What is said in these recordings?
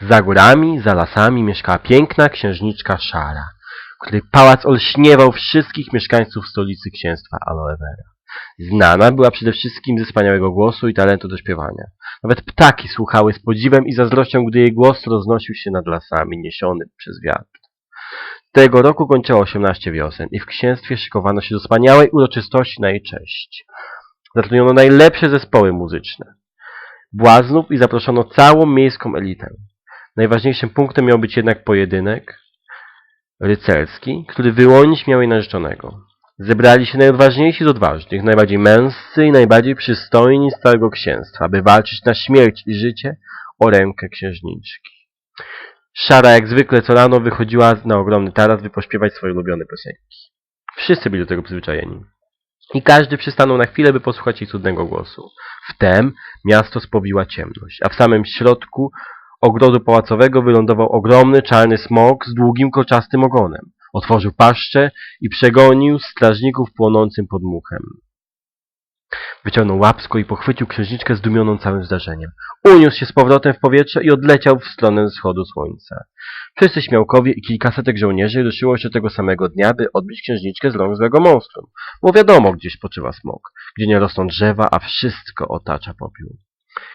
Za górami, za lasami mieszkała piękna księżniczka Szara, której pałac olśniewał wszystkich mieszkańców stolicy księstwa Aloe Vera. Znana była przede wszystkim ze wspaniałego głosu i talentu do śpiewania. Nawet ptaki słuchały z podziwem i zazdrością, gdy jej głos roznosił się nad lasami, niesiony przez wiatr. Tego roku kończyło 18 wiosen i w księstwie szykowano się do wspaniałej uroczystości na jej cześć. Zatrudniono najlepsze zespoły muzyczne, błaznów i zaproszono całą miejską elitę. Najważniejszym punktem miał być jednak pojedynek rycerski, który wyłonić miał jej narzeczonego. Zebrali się najodważniejsi z odważnych, najbardziej męscy i najbardziej przystojni z całego księstwa, by walczyć na śmierć i życie o rękę księżniczki. Szara jak zwykle co rano wychodziła na ogromny taras, by pośpiewać swoje ulubione piosenki. Wszyscy byli do tego przyzwyczajeni. I każdy przystanął na chwilę, by posłuchać jej cudnego głosu. Wtem miasto spowiła ciemność, a w samym środku ogrodu pałacowego wylądował ogromny czarny smok z długim kolczastym ogonem. Otworzył paszczę i przegonił strażników płonącym pod muchem. Wyciągnął łapsko i pochwycił księżniczkę zdumioną całym zdarzeniem. Uniósł się z powrotem w powietrze i odleciał w stronę wschodu słońca. Wszyscy śmiałkowie i kilkasetek żołnierzy ruszyło się tego samego dnia, by odbić księżniczkę z rąk złego monstrum. Bo wiadomo, gdzieś spoczywa smok, gdzie nie rosną drzewa, a wszystko otacza popiół.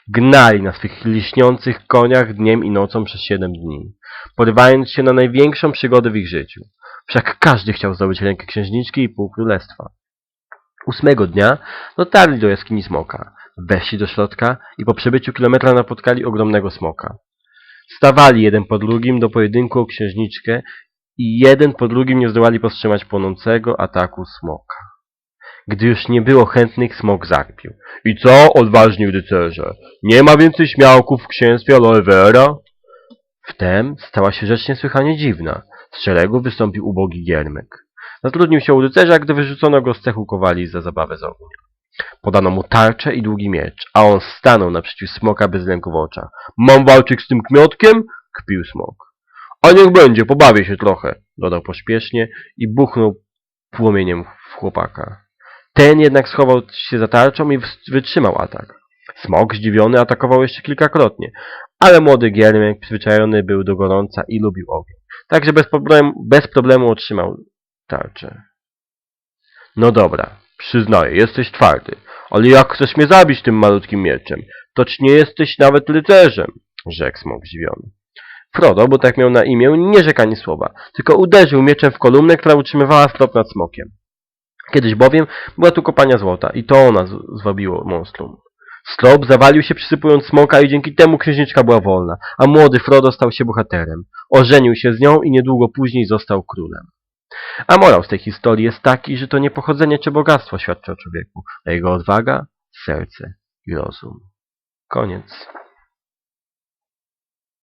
Gnali na swych liśniących koniach dniem i nocą przez siedem dni, porywając się na największą przygodę w ich życiu. Wszak każdy chciał zdobyć rękę księżniczki i pół królestwa. Ósmego dnia dotarli do jaskini smoka. Weszli do środka i po przebyciu kilometra napotkali ogromnego smoka. Stawali jeden po drugim do pojedynku o księżniczkę i jeden po drugim nie zdołali powstrzymać płonącego ataku smoka. Gdy już nie było chętnych, smok zakpił. I co, odważni rycerze? Nie ma więcej śmiałków w księstwie Aloe Vera? Wtem stała się rzecz niesłychanie dziwna. Z szeregu wystąpił ubogi giermek. Zatrudnił się u rycerza, gdy wyrzucono go z cechu kowali za zabawę z ognia. Podano mu tarczę i długi miecz, a on stanął naprzeciw smoka bez lęku w oczach. Mam walczyć z tym kmiotkiem? Kpił smok. A niech będzie, pobawię się trochę, dodał pośpiesznie i buchnął płomieniem w chłopaka. Ten jednak schował się za tarczą i wytrzymał atak. Smok zdziwiony atakował jeszcze kilkakrotnie, ale młody giermek przyzwyczajony był do gorąca i lubił ogień. Także bez problemu, bez problemu otrzymał tarczę. No dobra, przyznaję, jesteś twardy, ale jak chcesz mnie zabić tym malutkim mieczem? Toć nie jesteś nawet rycerzem, rzekł smok zdziwiony. Frodo, bo tak miał na imię, nie rzekł ani słowa, tylko uderzył mieczem w kolumnę, która utrzymywała strop nad smokiem. Kiedyś bowiem była tu kopalnia złota i to ona zwabiło monstrum. Strop zawalił się przysypując smoka i dzięki temu księżniczka była wolna, a młody Frodo stał się bohaterem. Ożenił się z nią i niedługo później został królem. A morał z tej historii jest taki, że to nie pochodzenie czy bogactwo świadczy o człowieku, a jego odwaga, serce i rozum. Koniec.